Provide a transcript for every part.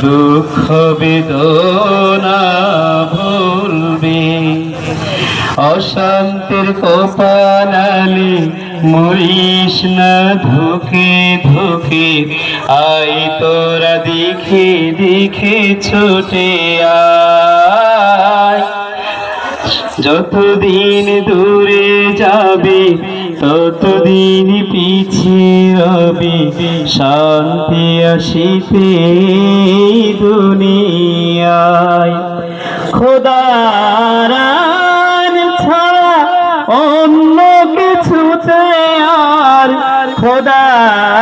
দুঃখ বেদনা ভুলবে। অশান্তির কপালালি মরিস না ধুকে ধুকে। আই তোরা দেখে দেখে ছোটে আয়। যতদিন দূরে যাবে, ততদিন পিছিয়ে রবে। শান্তি আসিতে দুনিয়ায়। খোদারান ছাড়া অন্য কিছুতে আর খোদারান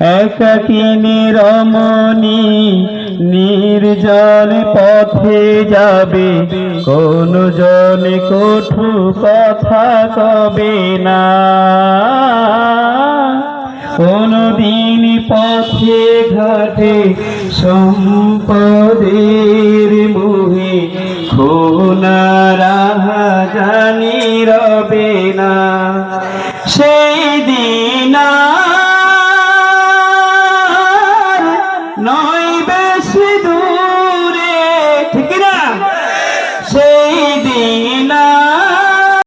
একাকিনী রমণী নির্জন পথে যাবে। কোন জনে কঠু কথা কবে না। কোনদিন পথে ঘাটে সম্পদের মুহে খোনা রাহা জানি রবে না। সে